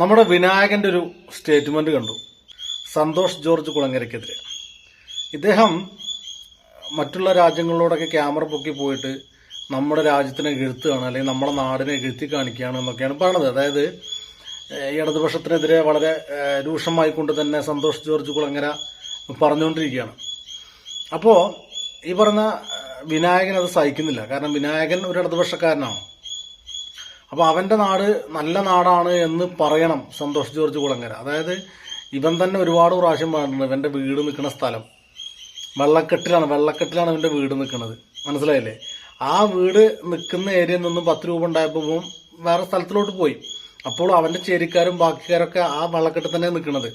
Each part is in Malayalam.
നമ്മുടെ വിനായകന്റെ ഒരു സ്റ്റേറ്റ്മെന്റ് കണ്ടു. സന്തോഷ് ജോർജ് കുളങ്ങരയ്ക്കെതിരെ. ഇദ്ദേഹം മറ്റുള്ള രാജ്യങ്ങളിലൂടെയൊക്കെ ക്യാമറ പൊക്കി പോയിട്ട് നമ്മുടെ രാജ്യത്തിനെ എഴുത്തുകയാണ് അല്ലെങ്കിൽ നമ്മുടെ നാടിനെ എഴുത്തി കാണിക്കുകയാണ് എന്നൊക്കെയാണ് പറയണത് അതായത് ഇടതുപക്ഷത്തിനെതിരെ വളരെ രൂക്ഷമായിക്കൊണ്ട് തന്നെ സന്തോഷ് ജോർജ് കുളങ്ങര പറഞ്ഞുകൊണ്ടിരിക്കുകയാണ്. അപ്പോൾ ഈ പറഞ്ഞ വിനായകൻ അത് സഹിക്കുന്നില്ല. കാരണം വിനായകൻ ഒരു ഇടതുപക്ഷക്കാരനാണ്. അപ്പോൾ അവന്റെ നാട് നല്ല നാടാണ് എന്ന് പറയണം സന്തോഷ് ജോർജ് കുളങ്ങര. അതായത് ഇവൻ തന്നെ ഒരുപാട് പ്രാവശ്യം പറഞ്ഞിട്ടുണ്ട് ഇവന്റെ വീട് നിൽക്കുന്ന സ്ഥലം. വെള്ളക്കെട്ടിലാണ് വെള്ളക്കെട്ടിലാണ് ഇവന്റെ വീട് നിൽക്കുന്നത്. മനസ്സിലായില്ലേ? ആ വീട് നിൽക്കുന്ന ഏരിയയിൽ നിന്നും പത്ത് രൂപ ഉണ്ടായപ്പോൾ വേറെ സ്ഥലത്തിലോട്ട് പോയി. അപ്പോൾ അവന്റെ ചേരിക്കാരും ബാക്കിക്കാരൊക്കെ ആ വെള്ളക്കെട്ടിൽ തന്നെ നിൽക്കുന്നത്.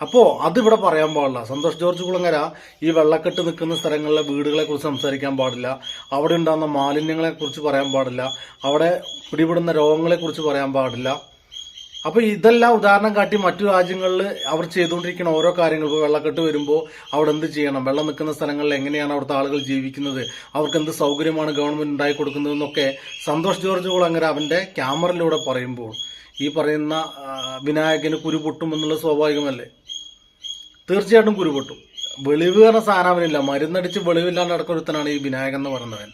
അപ്പോ അതിവിടെ പറയാൻ പാടില്ല. സന്തോഷ് ജോർജ് കുളങ്ങര ഈ വെള്ളക്കെട്ട് നിൽക്കുന്ന സ്ഥലങ്ങളിലെ വീടുകളെ കുറിച്ച് സംസാരിക്കാൻ പാടില്ല. അവിടെ ഉണ്ടാകുന്ന മാലിന്യങ്ങളെ കുറിച്ച് പറയാൻ പാടില്ല. അവിടെ പിടിപെടുന്ന രോഗങ്ങളെ കുറിച്ച് പറയാൻ പാടില്ല. അപ്പൊ ഇതെല്ലാം ഉദാഹരണം കാട്ടി മറ്റു രാജ്യങ്ങളിൽ അവർ ചെയ്തുകൊണ്ടിരിക്കുന്ന ഓരോ കാര്യങ്ങൾ. ഇപ്പോൾ വെള്ളക്കെട്ട് വരുമ്പോൾ അവിടെ എന്ത് ചെയ്യണം? വെള്ളം നിൽക്കുന്ന സ്ഥലങ്ങളിൽ എങ്ങനെയാണ് അവിടുത്തെ ആളുകൾ ജീവിക്കുന്നത്? അവർക്ക് എന്ത് സൗകര്യമാണ് ഗവൺമെന്റ് ഉണ്ടാക്കി കൊടുക്കുന്നതെന്നൊക്കെ സന്തോഷ് ജോർജ് കുളങ്ങര അവന്റെ ക്യാമറയിലൂടെ പറയുമ്പോൾ ഈ പറയുന്ന വിനായകന് കുരു പൊട്ടുമെന്നുള്ള സ്വാഭാവികമല്ലേ? തീർച്ചയായിട്ടും കുരുപൊട്ടും. വെളിവ് പറഞ്ഞ സാധനം അവനില്ല. മരുന്നടിച്ച് വെളിവില്ലാണ്ട് നടക്കൊരുത്തനാണ് ഈ വിനായകൻ എന്ന് പറയുന്നവൻ.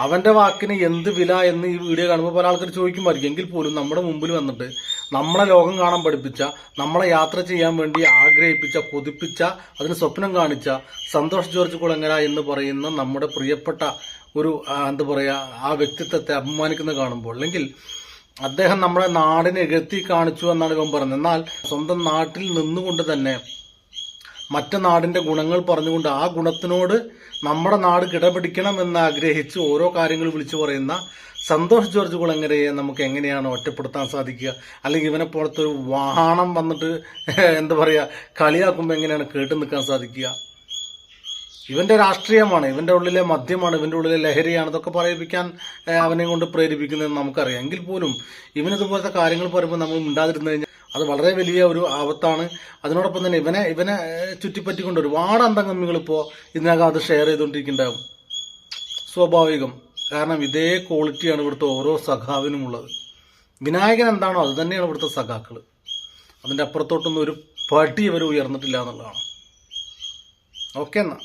അവന്റെ വാക്കിന് എന്ത് വില എന്ന് ഈ വീഡിയോ കാണുമ്പോൾ പല ആൾക്കാർ ചോദിക്കുമായിരിക്കും. എങ്കിൽ പോലും നമ്മുടെ മുമ്പിൽ വന്നിട്ട് നമ്മളെ ലോകം കാണാൻ പഠിപ്പിച്ച നമ്മളെ യാത്ര ചെയ്യാൻ വേണ്ടി ആഗ്രഹിപ്പിച്ച കൊതിപ്പിച്ച അതിന് സ്വപ്നം കാണിച്ച സന്തോഷ് ജോർജ് കുളങ്ങര എന്ന് പറയുന്ന നമ്മുടെ പ്രിയപ്പെട്ട ഒരു എന്താ പറയുക ആ വ്യക്തിത്വത്തെ അഭിമാനിക്കുന്നത് കാണുമ്പോൾ അല്ലെങ്കിൽ അദ്ദേഹം നമ്മുടെ നാടിനെ എഴുത്തി കാണിച്ചു എന്നാണ് ഇവൻ പറഞ്ഞത്. എന്നാൽ സ്വന്തം നാട്ടിൽ നിന്നുകൊണ്ട് തന്നെ മറ്റു നാടിന്റെ ഗുണങ്ങൾ പറഞ്ഞുകൊണ്ട് ആ ഗുണത്തിനോട് നമ്മുടെ നാട് കിടപിടിക്കണം എന്ന് ആഗ്രഹിച്ച് ഓരോ കാര്യങ്ങൾ വിളിച്ചു പറയുന്ന സന്തോഷ് ജോർജ് കുളങ്ങരയെ നമുക്ക് എങ്ങനെയാണ് ഒറ്റപ്പെടുത്താൻ സാധിക്കുക? അല്ലെങ്കിൽ ഇവനെ പോലത്തെ ഒരു വാഹനം വന്നിട്ട് എന്താ പറയുക കളിയാക്കുമ്പോൾ എങ്ങനെയാണ് കേട്ടു നിൽക്കാൻ സാധിക്കുക? ഇവന്റെ രാഷ്ട്രീയമാണ് ഇവന്റെ ഉള്ളിലെ മദ്യമാണ് ഇവന്റെ ഉള്ളിലെ ലഹരിയാണ് ഇതൊക്കെ പറയിപ്പിക്കാൻ അവനെ കൊണ്ട് പ്രേരിപ്പിക്കുന്നതെന്ന് നമുക്കറിയാം. എങ്കിൽ പോലും ഇവനിതുപോലത്തെ കാര്യങ്ങൾ പറയുമ്പോൾ നമ്മൾ മിണ്ടാതിരുന്നു കഴിഞ്ഞാൽ അത് വളരെ വലിയ ഒരു ആപത്താണ്. അതിനോടൊപ്പം തന്നെ ഇവനെ ഇവനെ ചുറ്റിപ്പറ്റിക്കൊണ്ട് ഒരുപാട് അന്തംഗമികൾ ഇപ്പോൾ ഇതിനകം അത് ഷെയർ ചെയ്തുകൊണ്ടിരിക്കുന്നുണ്ടാവും സ്വാഭാവികം. കാരണം ഇതേ ക്വാളിറ്റിയാണ് ഇവിടുത്തെ ഓരോ സഖാവിനും ഉള്ളത് വിനായകൻ എന്താണോ അത് തന്നെയാണ് ഇവിടുത്തെ സഖാക്കൾ. അതിന്റെ അപ്പുറത്തോട്ടൊന്നും ഒരു പടി ഇവർ ഉയർന്നിട്ടില്ല എന്നുള്ളതാണ്. ഓക്കെ എന്നാ.